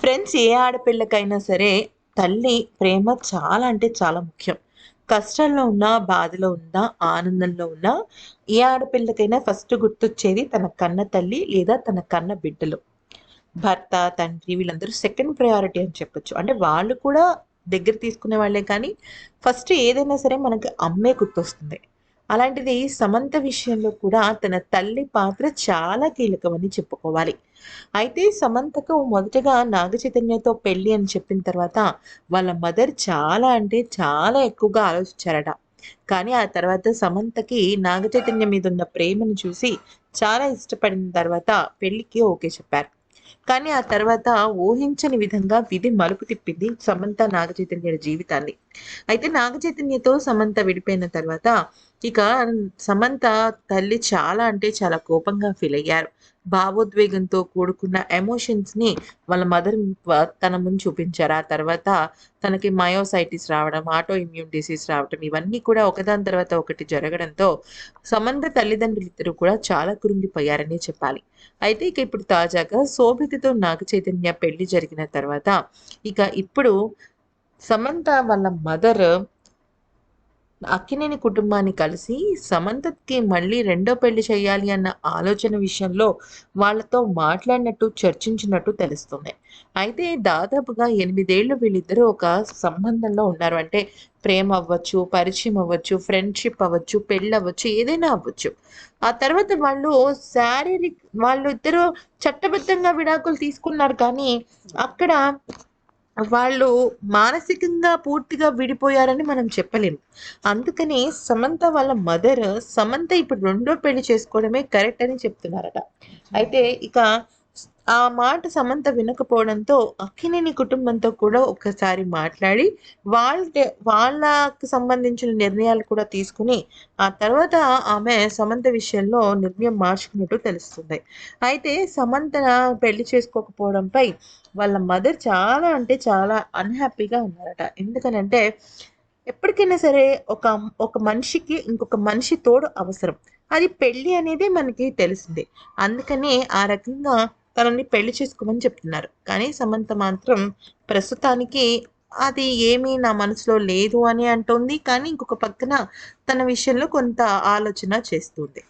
Friends ఏ ఆడపిల్లకైనా సరే తల్లి ప్రేమ చాలా అంటే చాలా ముఖ్యం. కష్టంలో ఉన్నా బాధలో ఉన్నా ఆనందంలో ఉన్నా ఏ ఆడపిల్లకైనా ఫస్ట్ గుర్తొచ్చేది తన కన్న తల్లి లేదా తన కన్న బిడ్డలు. భర్త తండ్రి వీళ్ళందరూ సెకండ్ ప్రయారిటీ అని చెప్పొచ్చు. అంటే వాళ్ళు కూడా దగ్గర తీసుకునే వాళ్ళే కానీ ఫస్ట్ ఏదైనా సరే మనకి అమ్మే గుర్తొస్తుంది. అలాంటిది సమంత విషయంలో కూడా తన తల్లి పాత్ర చాలా కీలకమని చెప్పుకోవాలి. అయితే సమంతకు మొదటగా నాగ చైతన్యతో పెళ్ళి అని చెప్పిన తర్వాత వాళ్ళ మదర్ చాలా అంటే చాలా ఎక్కువగా ఆలోచించారట. కానీ ఆ తర్వాత సమంతకి నాగ చైతన్య మీద ఉన్న ప్రేమను చూసి చాలా ఇష్టపడిన తర్వాత పెళ్ళికి ఓకే చెప్పారు. కానీ ఆ తర్వాత ఊహించని విధంగా విధి మలుపు తిప్పింది సమంత నాగ చైతన్య జీవితాన్ని. అయితే నాగ చైతన్యతో సమంత విడిపోయిన తర్వాత ఇక సమంత తల్లి చాలా అంటే చాలా కోపంగా ఫీల్ అయ్యారు. భావోద్వేగంతో కూడుకున్న ఎమోషన్స్ని వాళ్ళ మదర్ తన ముందు చూపించారు. ఆ తర్వాత తనకి మయోసైటిస్ రావడం ఆటో ఇమ్యూన్ డిసీజ్ రావడం ఇవన్నీ కూడా ఒకదాని తర్వాత ఒకటి జరగడంతో సమంత తల్లిదండ్రులు ఇద్దరు కూడా చాలా కృంగిపోయారని చెప్పాలి. అయితే ఇక ఇప్పుడు తాజాగా శోభితతో నాగ చైతన్య పెళ్ళి జరిగిన తర్వాత ఇక ఇప్పుడు సమంత వాళ్ళ మదర్ అక్కినేని కుటుంబాన్ని కలిసి సమంతకి మళ్ళీ రెండో పెళ్ళి చేయాలి అన్న ఆలోచన విషయంలో వాళ్ళతో మాట్లాడినట్టు చర్చించినట్టు తెలుస్తుంది. అయితే దాదాపుగా ఎనిమిదేళ్ళు వీళ్ళిద్దరూ ఒక సంబంధంలో ఉన్నారు. అంటే ప్రేమ అవ్వచ్చు పరిచయం అవ్వచ్చు ఫ్రెండ్షిప్ అవ్వచ్చు పెళ్ళి అవ్వచ్చు ఏదైనా అవ్వచ్చు. ఆ తర్వాత వాళ్ళు శారీరక వాళ్ళు ఇద్దరు చట్టబద్ధంగా విడాకులు తీసుకున్నారు కానీ అక్కడ వాళ్ళు మానసికంగా పూర్తిగా విడిపోయారని మనం చెప్పలేము. అందుకని సమంత వాళ్ళ మదర్ సమంత ఇప్పుడు రెండో పెళ్ళి చేసుకోవడమే కరెక్ట్ అని చెప్తున్నారట. అయితే ఇక ఆ మాట సమంత వినకపోవడంతో అక్కినేని కుటుంబంతో కూడా ఒకసారి మాట్లాడి వాళ్ళ వాళ్ళకు సంబంధించిన నిర్ణయాలు కూడా తీసుకుని ఆ తర్వాత ఆమె సమంత విషయంలో నిర్ణయం మార్చుకున్నట్టు తెలుస్తుంది. అయితే సమంత పెళ్ళి చేసుకోకపోవడంపై వాళ్ళ మదర్ చాలా అంటే చాలా అన్హ్యాపీగా ఉన్నారట. ఎందుకనంటే ఎప్పటికైనా సరే ఒక ఒక మనిషికి ఇంకొక మనిషి తోడు అవసరం. అది పెళ్ళి అనేది మనకి తెలిసిందే. అందుకని ఆ రకంగా తనని పెళ్ళి చేసుకోమని చెప్తున్నారు. కానీ సమంత మాత్రం ప్రస్తుతానికి అది ఏమీ నా మనసులో లేదు అని అంటుంది. కానీ ఇంకొక పక్కన తన విషయంలో కొంత ఆలోచన చేస్తుంది.